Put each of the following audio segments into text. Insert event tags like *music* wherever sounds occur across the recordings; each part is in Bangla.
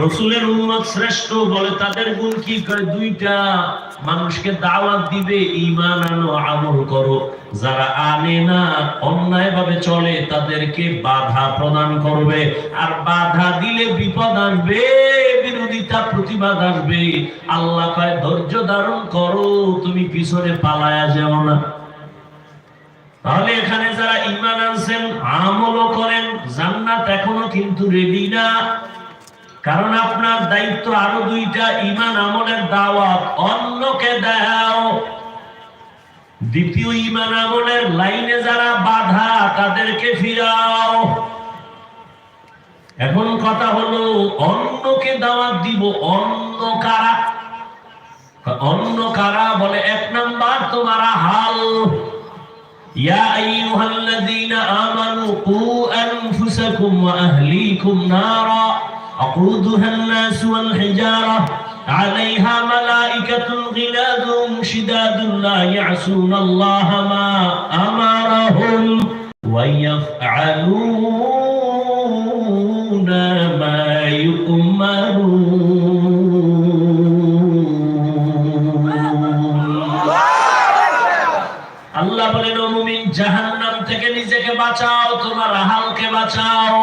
রসুলের উন্মত শ্রেষ্ঠ বলে তাদের গুণ কি করে? দুইটা মানুষকে দাওয়াত দিবে ইমান আনো, আমল করো। যারা আনে না অন্যায় ভাবে চলে, তাদেরকে বাধা প্রদান করবে। আর বাধা দিলে বিপদ আসবে, বিরোধিতা, প্রতিবাদ আসবে। আল্লাহ কয়, ধৈর্য ধারণ করো, তুমি পিছনে পালায়া যাও না। তাহলে এখানে যারা ইমান আনছেন, আমলও করেন, জান্নাত এখনও কিন্তু রেডি না। কারণ আপনার দায়িত্ব আরও দুইটা ইমান আমলের দাওয়াত, অন্যকে দাও দ্বিতীয় ইমান আমলের লাইনে যারা বাধা, তাদেরকে ফিরাও। এখন কথা হলো, অন্যকে দাওয়াত দিব, অন্য কারা? অন্য কারা বলে, এক নাম্বার তোমার হাল। ইয়া আইয়ুহাল্লাযীনা আমানু কু আনফুসাকুম ওয়া আহলিকুম নারা। وقودها الناس والحجارة عليها ملائكة غلاد شداد لا يعصون الله ما أمرهم ويفعلون ما يؤمرون আল্লাহ বলেন ও মুমিন জাহান্নাম থেকে নিজেকে বাঁচাও তোমার আহালকে বাঁচাও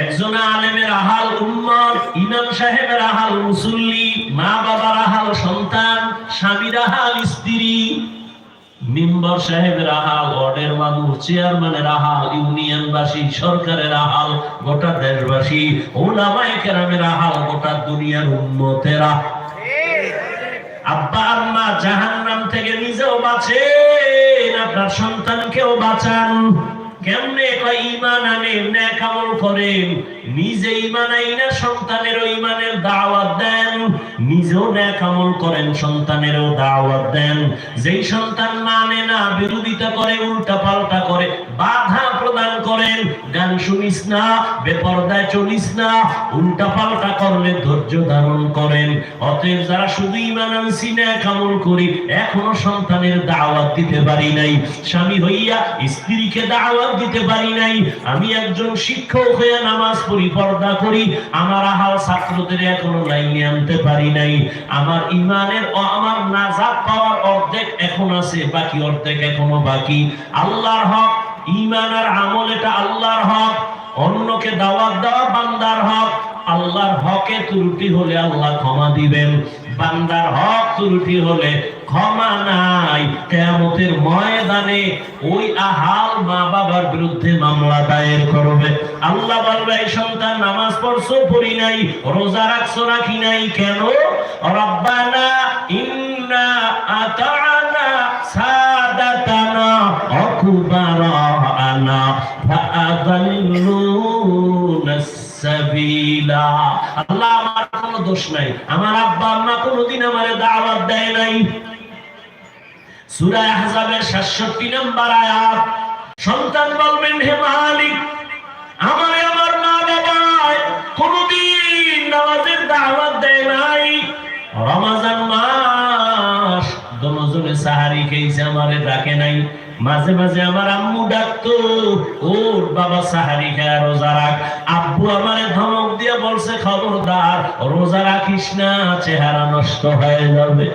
একজন আলেমের আহাল উম্মত, ইমাম সাহেবের আহাল মুসল্লি মা বাবার আহাল সন্তান, স্বামীর আহাল স্ত্রী, মিম্বর সাহেবের আহাল, ওয়ার্ডের মানুষ, চেয়ারম্যানের আহাল, ইউনিয়নবাসী, সরকারের আহাল, গোটা দেশবাসী, ওলামায়ে কেরামের আহাল, গোটা দুনিয়ার উম্মতেরা। আব্বা, আম্মা জাহান্নাম থেকে নিজেও বাঁচেন, আপনার সন্তানকেও বাঁচান। কেমনে কয় ইমান আনে নেক আমল করেন নিজে ইমান আইনা সন্তানের ইমানের দাওয়াত দেন। নিজেও নেক আমল করেন, সন্তানেরও দাওয়াত দেন। যেই সন্তান মানে না, বিরোধিতা করে উল্টা পাল্টা করে বাধা প্রদান করেন গান শুনিস না, বেপরদায় চলিস না উল্টা পাল্টা করলে ধৈর্য ধারণ করেন। অতএব যারা শুধু ইমান আনছি ন্যাক আমল করি, এখনও সন্তানের দাওয়াত দিতে পারি নাই। স্বামী হইয়া স্ত্রীকে দাওয়াত দিতে পারি নাই। আমি একজন শিক্ষক হইয়া নামাজ পড়ি, পর্দা করি, আমার আহাল ছাত্রদের এখনও লাইনে আনতে পারি নাই। আমার ইমানের আমার নাজাত পাওয়ার অর্ধেক এখন আছে, বাকি অর্ধেক এখনও বাকি। আল্লাহর হক ইমান আর আমল এটা আল্লাহর হক, অন্যকে দাওয়াত দেওয়া বান্দার হক। আল্লাহর হকে ত্রুটি হলে আল্লাহ ক্ষমা দিবেন। বান্দার হক ত্রুটি হলে ক্ষমা নাই। কেয়ামতের ময়দানে ওই আহাল মা বাবার বিরুদ্ধে মামলা দায়ের করবে। আল্লাহ বলবে, এই সন্তান নামাজ পড়ছো, পড়ি নাই, রোজা রাখছো রাখি নাই? কেন? রব্বানা ইন্না আতানা আল্লাহ আমার কোনো দোষ নাই। আমার আব্বা আম্মা কোনোদিন আমারে দাওয়াত দেয় নাই। সূরা আহজাবের 67 নম্বর আয়াত, সন্তান বলবেন, হে মালিক, আমারে আমার মা বাবা কোনোদিন নামাজের দাওয়াত দেয় নাই। রমাজান মাস দনজনে সাহারি খেয়েছে, আমারে ডাকে নাই। মাঝে মাঝে আমার আম্মু ডাকতো ওর বাবা সাহারি খায় রোজা রাখ। আব্বু আমারে ধমক দিয়ে বলছে, খবরদার, রোজা রাখিস না, চেহারা নষ্ট হয়ে যাবে।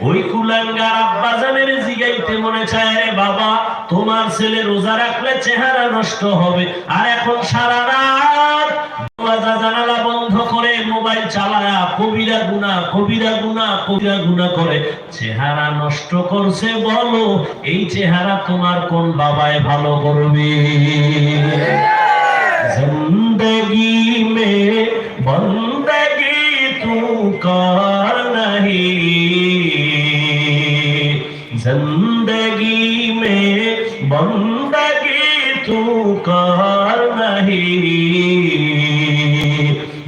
ওই কুলাঙ্গার আব্বা জানের জিগাইতে মনে চায় রে বাবা, তোমার ছেলে রোজা রাখলে চেহারা নষ্ট হবে। আর এখন সারা রাত জানালা মোবাইল চালায়া কবিরা গুনা কবিরা গুনা কবিরা গুনা করে। চেহারা নষ্ট করছে বলো, এই চেহারা তোমার কোন বাবায় ভালো করবে? জিন্দগি মে বন্দগি তু কর নাহি। জিন্দগি মে বন্দগি তু কর নাহি।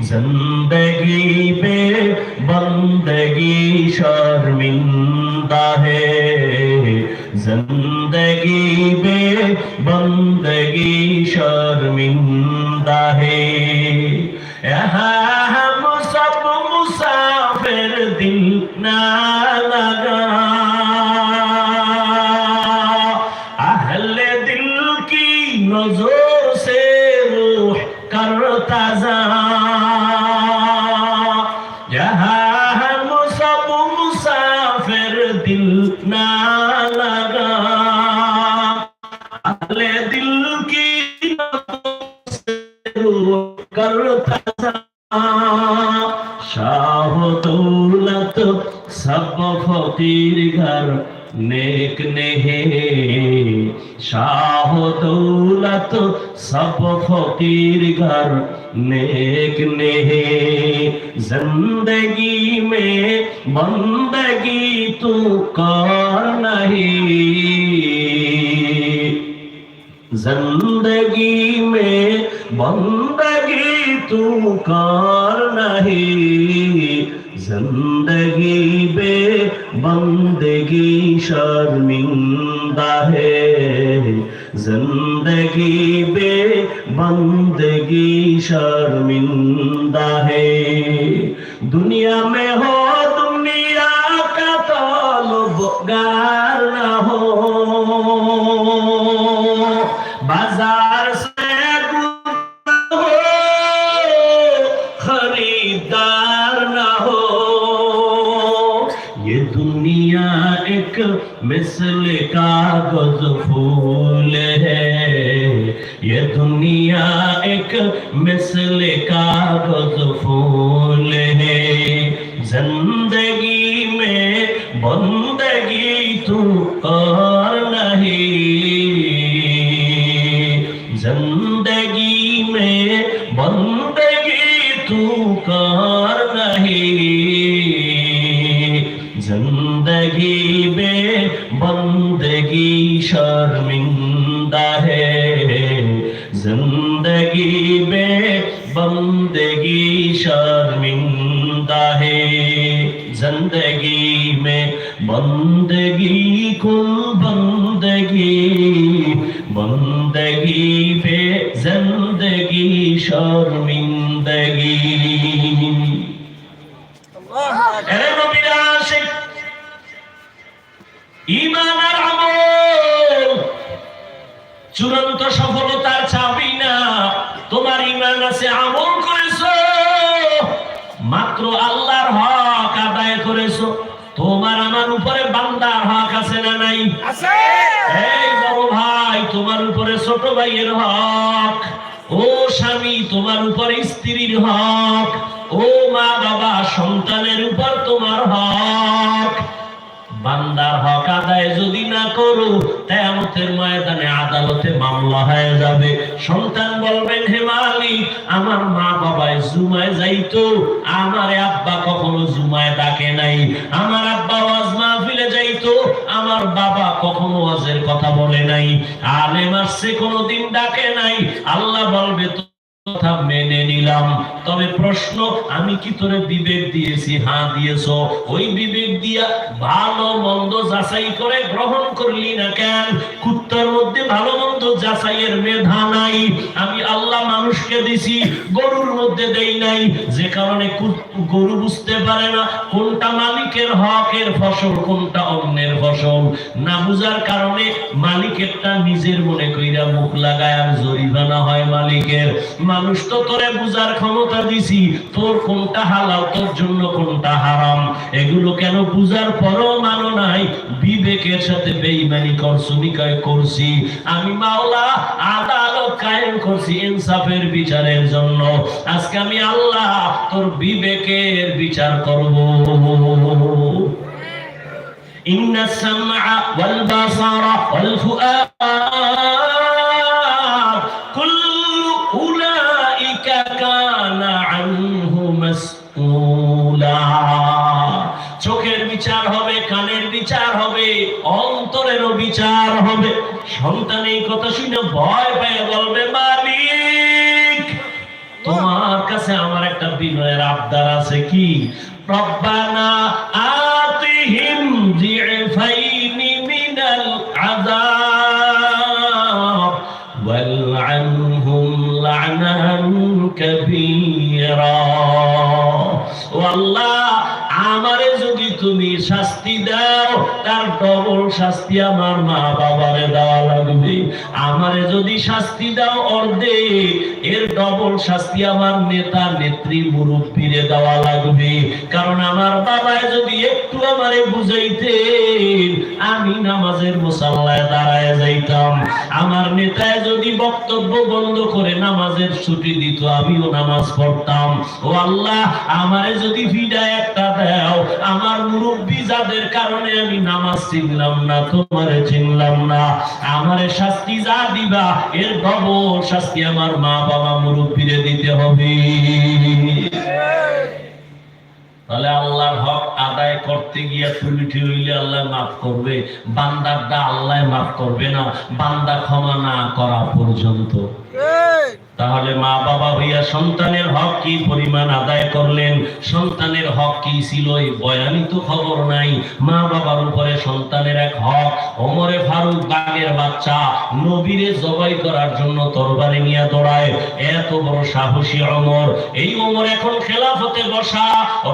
জিন্দ जिंदगी में बंदगी शर्मिंदा है जिंदगी में बंदगी शर्मिंदा है यहाँ हम सब मुसाफिर दिल ना लगा अहले दिल की नजर से रूह करता जा दौलत सब फकीर घर नेक नेहे जिंदगी में बंदगी तू कर नहीं जिंदगी में बंदगी तू कर नहीं जिंदगी बे बंदगी शर्मिंदा है जिंदगी बे बंदगी शर्मिंदा है दुनिया में हो জিন্দগি میں بندگی کن بندگی بندگی پہ زندگی شرمندگی চূড়ান্ত সফলতার চাবি না। তোমার ইমান আছে, আমল করেছ, মাত্র আল্লাহর হক আদায় করেছ। তোমার আমার উপরে বান্দার হক আছে না নাই? আছে। এই বড় ভাই তোমার উপরে ছোট ভাইয়ের হক। ও স্বামী তোমার উপর স্ত্রীর হক। ও মা বাবা সন্তানের উপর তোমার হক। বান্দার হক আদায় যদি না করো তেমতের ময়দানে আদালতে মামলা হয়ে যাবে। সন্তান বলবেন, হে মালিক, আমার মা বাবায় জুমায় যাইতো, আমার আব্বা কখনো জুমায় ডাকে নাই। আমার আব্বা ওয়াজ মাহফিলে যাইতো, আমার বাবা কখনো ওয়াজের কথা বলে নাই। আলেম আসছে, কোনোদিন ডাকে নাই। আল্লাহ বলবে তো কথা মেনে নিলাম। তবে প্রশ্ন, আমি কি তোরে বিবেক দিয়েছি? হ্যাঁ দিয়েছ। ওই বিবেক দিয়া ভালো মন্দ যাচাই করে গ্রহণ করলি না কেন? কুত্তার মধ্যে ভালো মন্দ যাচাইয়ের মেধা নাই। আমি আল্লাহ মানুষকে দিছি, গরুর মধ্যে দেই নাই। যে কারণে গরু বুঝতে পারে না কোনটা মালিকের হকের ফসল, কোনটা অন্যের ফসল। না বুঝার কারণে মালিকেরটা নিজের মনে কইরা মুখ লাগায় আর জরিমানা হয় মালিকের। মানুষ তো তোরে বুঝার ক্ষমতা দিছি। তোর কোনটা হালাল, তোর জন্য কোনটা হারাম? এগুলো কেন বুঝার পরও মানো নাই? বিবেকের সাথে বেইমানি করছ নিকায় করছি। আমি মাওলা আদালত কায়েম করছি ইনসাফের বিচারের জন্য। আজকে আমি আল্লাহ তোর বিবেকের বিচার করব। ইন্না সামআ ওয়াল বাসারা ওয়াল ফুআদ চোখের বিচার হবে, কানের বিচার হবে অন্তরের বিচার হবে। সন্তান এই কথা শুনে ভয় পেয়ে বলবে, মালিক, তোমার কাছে আমার একটা বিনয়ের আবদার আছে কি? রব্বানা আল্লাহ আমারে যদি তুমি শাস্তি দাও, তার ডবল শাস্তি আমার মা বাবারে দেওয়া লাগবে। আমারে যদি শাস্তি দাও অর্ধেক, এর ডবল শাস্তি আমার নেতা, নেত্রী, মুরব্বীরে দেওয়া লাগবে। কারণ আমার বাবায় যদি একটু আমারে বুঝাইতেন, আমি নামাজের মুসাল্লায় দাঁড়ায় যাইতাম। আমার নেতায় যদি বক্তব্য বন্ধ করে নামাজের ছুটি দিত, আমিও নামাজ পড়তাম। ও আল্লাহ, আমারে যদি ভিডা একটা দাও, আমার মুরব্বী যাদের কারণে আমি নামাজ চিনলাম না, তোমারে চিনলাম না। আমারে শাস্তি যা দিবা, এর ডবল শাস্তি আমার মা বাবা মুরব্বীরে দিতে হবে। তাহলে আল্লাহর হক আদায় করতে গিয়ে তুলিটি হইলে আল্লাহ মাফ করবে। বান্দারটা আল্লাহ মাফ করবে না। বান্দা ক্ষমা না করা পর্যন্ত। তাহলে মা বাবা হইয়া সন্তানের হক কি পরিমাণ আদায় করলেন? সন্তানের হক কি ছিল এই বয়ানি তো খবর নাই। মা বাবার উপরে সন্তানের এক হক, ওমরে ফারুক বাগের বাচ্চা, নবীরে জবাই করার জন্য তরবারি নিয়ে দৌড়ায়। এত বড় সাহসী অমর এই ওমর এখন খেলাফতে বসা।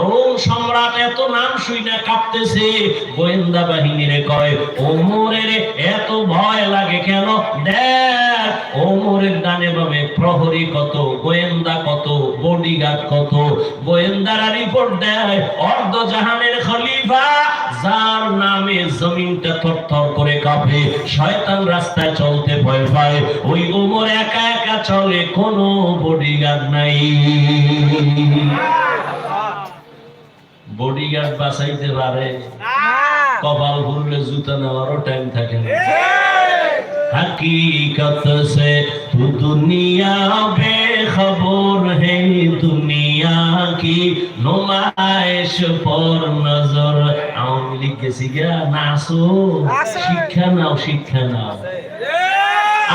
রোম সম্রাট এত নাম শুই না কাঁপতেছে। গোয়েন্দা বাহিনীরে কয়, ওমরের এত ভয় লাগে কেন? দেখ, ওমরের ডানে বামে প্রহরী কত গোয়েন্দা কত বডিগার্ড কত গোয়েন্দারা রিপোর্ট দেয় অর্ধ জাহানের খলিফা যার নামে জমিনটা থরথর করে কাঁপে শয়তান রাস্তায় চলতে ভয় পায় ওই ওমর একা একা চলে কোনো বডিগার্ড নাই। বডিগার্ড বাঁচাইতে পারে কপাল ঘুরলে জুতা নেওয়ারও টাইম থাকে না। हकीकत से तू दुनिया बेखबर है दुनिया की नुमाइश पर नजर আওয়ামী লীগ গেছি গা নাচো শিক্ষা নাও শিক্ষা নাও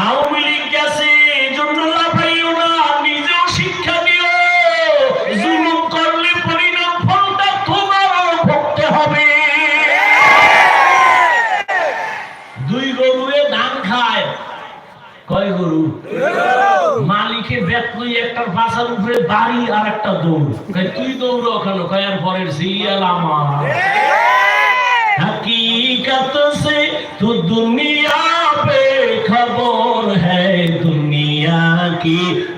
আওয়ামী লীগ দুই একটার পাশার উপরে বাড়ি আর একটা দৌড়। তুই দৌড় ওখানে। কয়ার পরের সিরিয়াল আমার। হকিকত সে তো দুনিয়া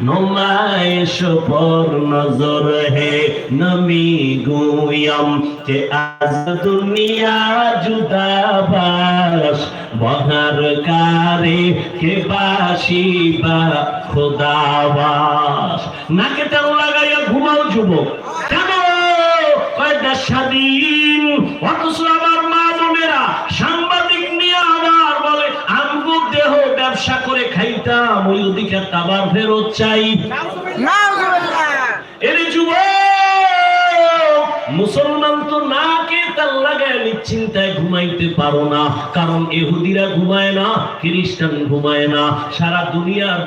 নুমায়েশ পর নজর হে নমি গুয়ম কে আজ দুনিয়া জুদা বাস বহার কারে কে বাসি বা খোদাবাস। নাকে তেল লাগাইয়া ঘুমাও যুবক কেন কয়টা স্বাধীন, অথচ ব্যবসা করে খাইতাম ওই ওদিকে আবার ফেরত চাই। এর যুব মুসলমান লাগায় নিশ্চিন্তায় ঘুমাইতে পারো না, কারণ এহুদিরা ঘুমায় না, খ্রিস্টান ঘুমায় না। সারা দুনিয়ার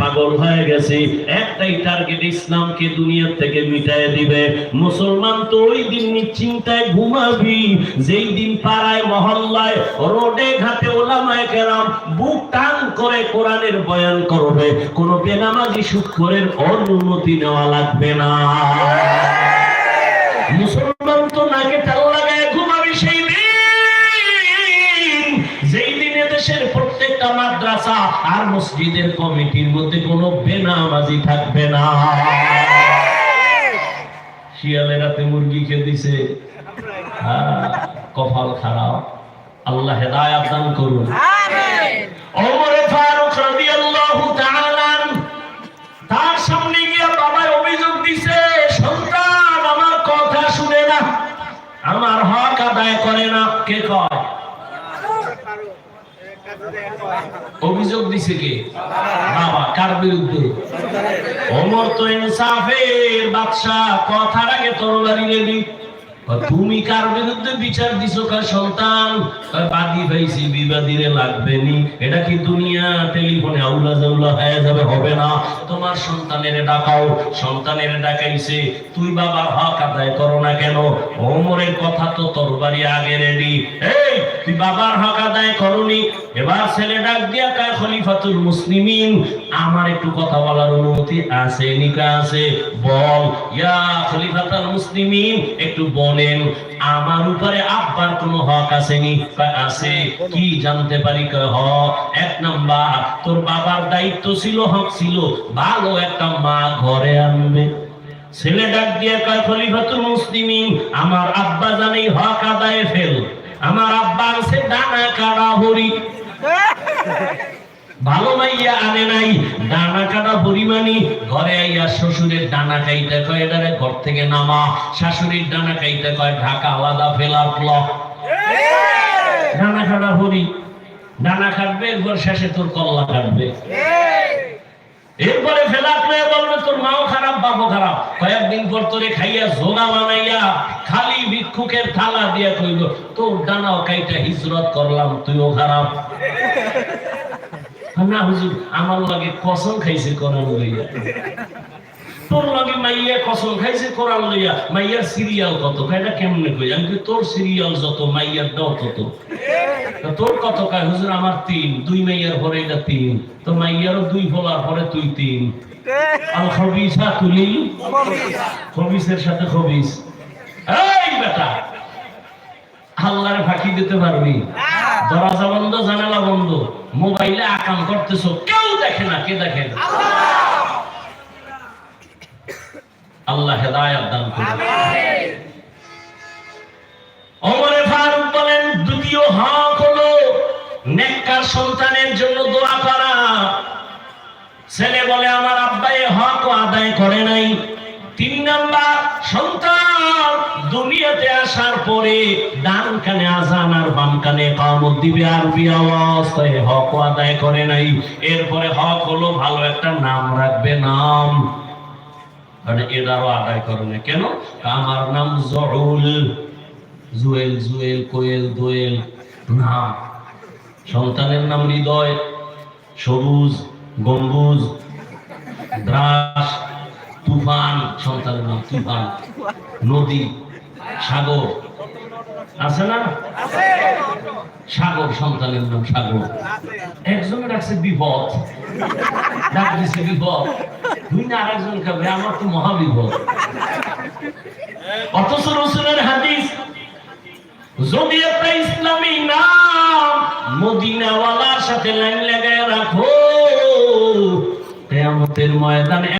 পাগল হয়ে গেছে। একটাই টার্গেট ইসলামকে দুনিয়ার থেকে মিটায় দিবে। মুসলমান তো ওই দিন নিশ্চিন্তায় ঘুমাবি, যেই দিন পাড়ায়, মহল্লায়, রোডে ঘাটে ওলামায় কেরাম বুক টান করে কোরআনের বয়ান করবে। কোন বেনামাজি সুক্ষরের অনুমতি নেওয়া লাগবে না। মুসলমান তো নাকে তেল লাগায় ঘুমাবি সেই দিন। যেই দিনে দেশের প্রত্যেকটা মাদ্রাসা আর মসজিদের কমিটির মধ্যে কোনো বেনামাজি থাকবে না। শিয়ালের রাতে মুরগি খেয়ে দিছে কপাল খারাপ। আল্লাহ হেদায়াত দান করুন। ওমর ফারুক রাদিয়াল্লাহু তাআলা তার সামনে আমার হক আদায় করে না, কে কয়? অভিযোগ দিছে কে? বাবা, কার বিরুদ্ধে? অমর তো ইনসাফের বাদশাহ, কথার আগে তরবারি রেডি তুমি কার বিরুদ্ধে বিচার দিছো, কার সন্তান? বাদী পাইছি বিবাদীরে লাগবে নি। এটা কি দুনিয়া? টেলিফোনে আউলা জাউলা হয়ে যাবে, হবে না। তোমার সন্তানের ডাকাও, সন্তানের ডাকাইছে। তুই বাবার হক আদায় করো না কেন? ওমরের কথা তো তরবারি আগে রেডি। এই, তুই বাবার হক আদায় করনি? এবার ছেলে ডাক দিয়া কায়, খলিফাতুল মুসলিমিন, আমার একটু কথা বলার অনুমতি আছে নিকা আছে? বল, ইয়া খলিফাতুল মুসলিমিন, একটু বলেন, আমার উপরে আব্বার কোনো হক আসেনি। আছে। কি জানতে পারি? কয়, হ, এক নাম্বার, তোর বাবার দায়িত্ব ছিল, হক ছিল। ভালো একটা মা ঘরে আনবে। ছেলে ডাক দিয়ে কয়, খলিফাতুল মুসলিমিন, আমার আব্বা জানি হক আদায় ফেল। আমার আব্বা আছে ডানা কাড়া হরি। *laughs* ভালো মাইয়া আনে নাই ডানা কাটা পরিমাণি ঘরে আইয়া শ্বশুরের ডানা খাইতে কয় এটারে ঘর থেকে নামা। শাশুড়ির ডানা খাইতে কয় ঢাকা আলাদা ফেলার ব্লক ডানা কাটা হরি ডানা কাটবে এরপর শেষে তোর কল্লা কাটবে। এরপরে ফেলাত লয়ে বলবে তোর মাও খারাপ বাপও খারাপ। কয়েকদিন পর তোরে খাইয়া জোনা বানাইয়া খালি ভিক্ষুকের থালা দিয়া কইল তোর ডানাও কাইটা হিজরত করলাম তুইও খারাপ। *laughs* না হুজুর, আমার লাগে কসম খাইছে কোরআন লইয়া। তোর লাগে মাইয়া কসম খাইছে কোরআন লইয়া। মাইয়ার সিরিয়াল কত? কাইটা কেমনে কই? আমি তোর সিরিয়াল যত, মাইয়ার দাও তত। তোর কত? কায়, হুজুর, আমার তিন। দুই মাইয়ার পরে এটা তিন। তো মাইয়ারও দুই ফলার পরে তুই তিন। আল খবিসা তুলি খবিসের সাথে খবিস। এই বেটা! আল্লাহরে ফাঁকি দিতে পারবি? দরজা বন্ধ জানালা বন্ধ। মোবাইলে আকাম করতেছো কেউ দেখে না কে দেখে না? আল্লাহ। হেদায়াত দান করুন। ওমরে ফারুক বলেন দ্বিতীয় হক হলো নেককার সন্তানের জন্য দোয়া করা। ছেলে বলে আমার আব্বা এ হক আদায় করে নাই। তিন নাম্বার সন্তান দুনিয়াতে আসার পরে ডান কানে আজান আর বাম কানে কামত দিবে, আরবি আওয়াজ তাই হক আদায় করে নাই। এরপরে হক হলো ভালো একটা নাম রাখবে, নাম। মানে এটারও আদায় করে না। কেন? আমার নাম জহুল। জুয়েল জুয়েল, কোয়েল, দোয়েল, না। সন্তানের নাম হৃদয়, সবুজ, গম্বুজ, দ্রাস, তুফান, সন্তানের নাম তুফান। নদী, সাগর। আছে না? সাগর, সন্তানের নাম সাগর। একজনের রাখছে বিপদ। বিপদ। না, আরেকজন আমার তো মহাবিপদ। অথচ রসুলের হাদিস, যদি একটা ইসলামী নাম মদিনাওয়ালার সাথে লাইন লাগায় রাখো, কেয়ামতের ময়দানে